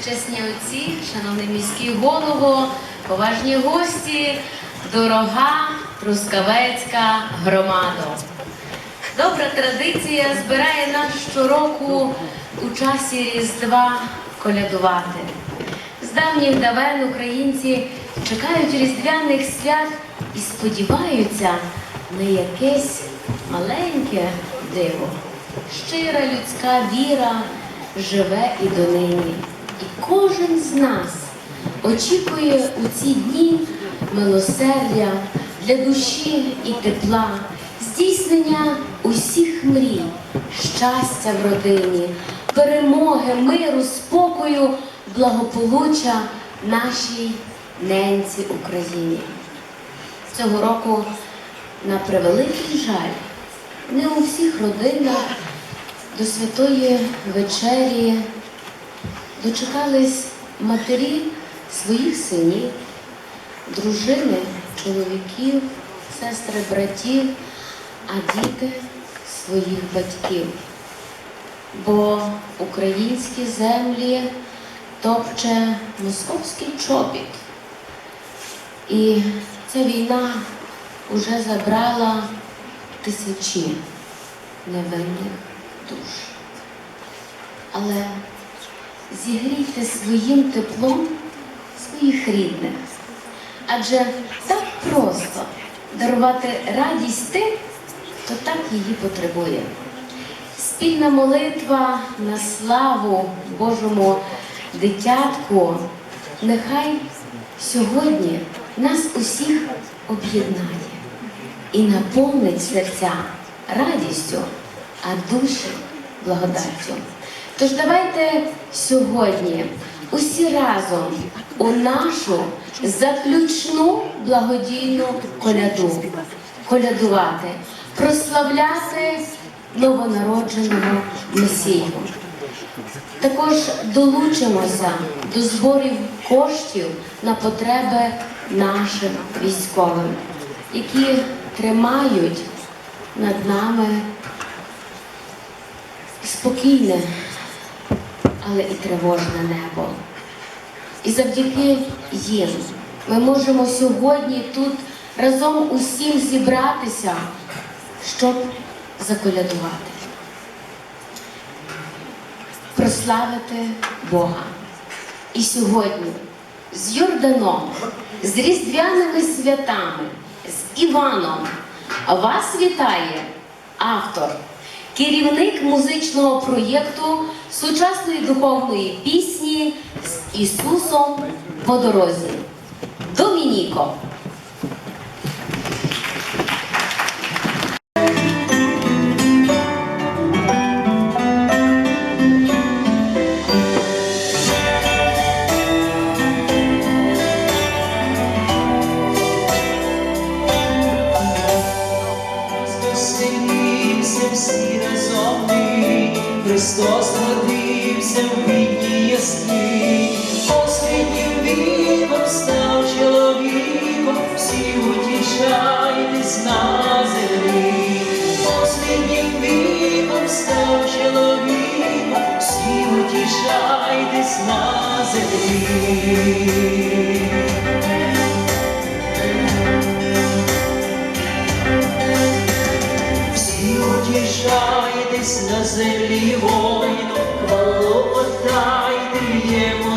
Всечесні отці, шановний міський голово, поважні гості, дорога трускавецька громада. Добра традиція збирає нас щороку у часі Різдва колядувати. З давніх давен українці чекають різдвяних свят і сподіваються на якесь маленьке диво. Щира людська віра живе і донині. І кожен з нас очікує у ці дні милосердя для душі і тепла, здійснення усіх мрій, щастя в родині, перемоги, миру, спокою, благополуччя нашій ненці Україні. Цього року, на превеликий жаль, не у всіх родинах до святої вечері дочекались матері своїх синів, дружини, чоловіків, сестри, братів, а діти своїх батьків. Бо українські землі топче московський чобіт. І ця війна уже забрала тисячі невинних душ. Але зігрійте своїм теплом своїх рідних. Адже так просто дарувати радість тим, хто так її потребує. Спільна молитва на славу Божому дитятку нехай сьогодні нас усіх об'єднає і наповнить серця радістю, а душі благодаттю. Тож давайте сьогодні усі разом у нашу заключну благодійну коляду колядувати, прославляти новонародженого Месію. Також долучимося до зборів коштів на потреби нашим військовим, які тримають над нами спокійне, але і тривожне небо. І завдяки їм ми можемо сьогодні тут разом усім зібратися, щоб заколядувати, прославити Бога. І сьогодні з Йорданом, з різдвяними святами, з Іваном вас вітає автор, керівник музичного проєкту сучасної духовної пісні з Ісусом по дорозі. Домініко. Всі разом Христос родився в квітні ясні, Останнім віком став чоловіком, всі утішайтесь на землі, Останнім віком став чоловіком, всі утішайтесь на землі.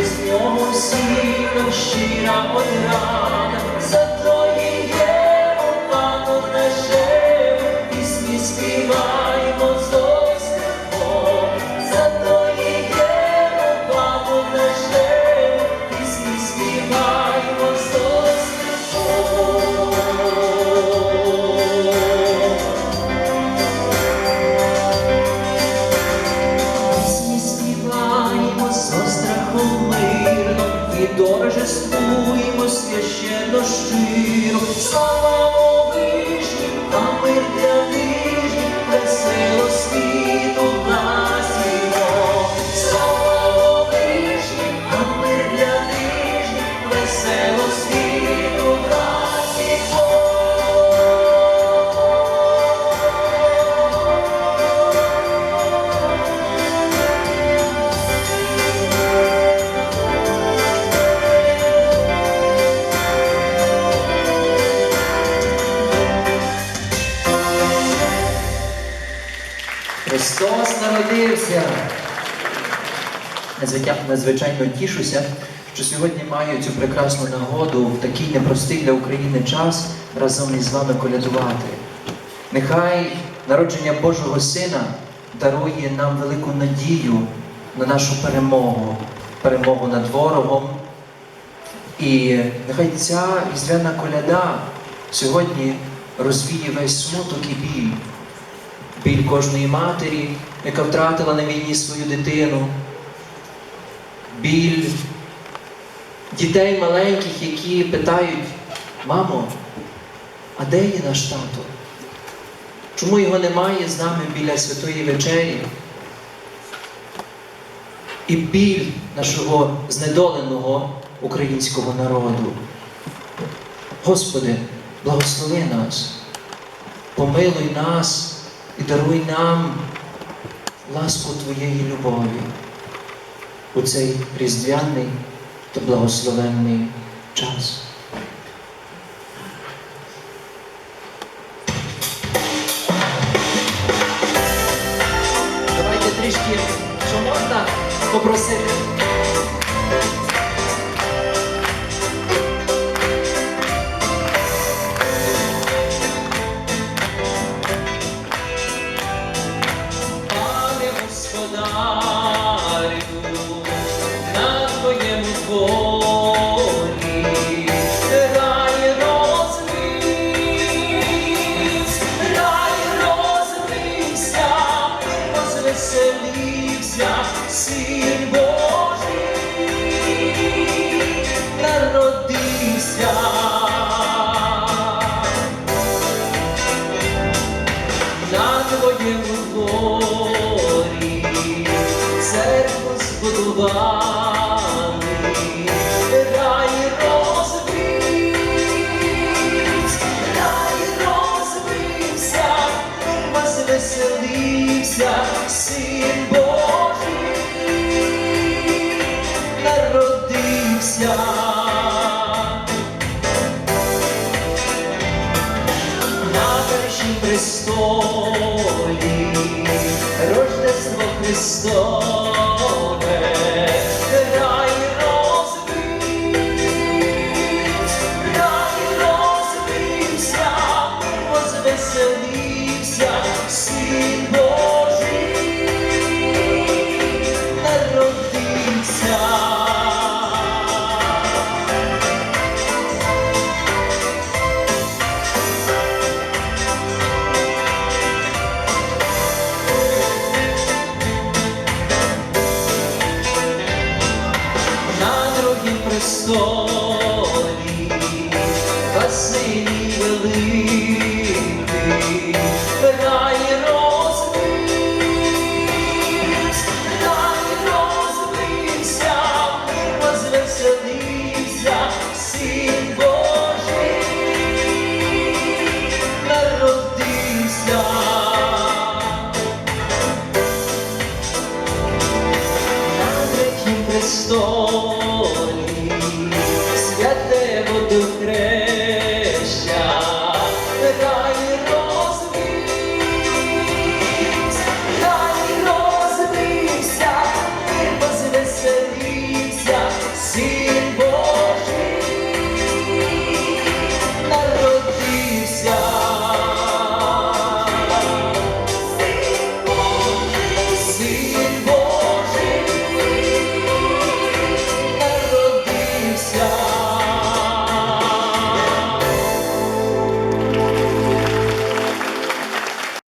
ада, через нього всім щира отрада. За твоє єво, пану жив, пісні співаємо торжествуємо священно щиро. Слава Христос народився. Надзвичайно тішуся, що сьогодні маю цю прекрасну нагоду в такий непростий для України час разом із вами колядувати. Нехай народження Божого Сина дарує нам велику надію на нашу перемогу, перемогу над ворогом. І нехай ця різдвяна коляда сьогодні розвіє весь смуток і біль біль кожної матері, яка втратила на війні свою дитину, біль дітей маленьких, які питають, мамо, а де є наш тато? Чому його немає з нами біля святої вечері? І біль нашого знедоленого українського народу. Господи, благослови нас, помилуй нас і даруй нам ласку Твоєї любові у цей різдвяний та благословенний час. Давайте трішки, що можна попросити. Розвеселився, син Божий народився. на твоєму дворі церкву збудували, син Божий народився. на престолі Рождество Христове, soul.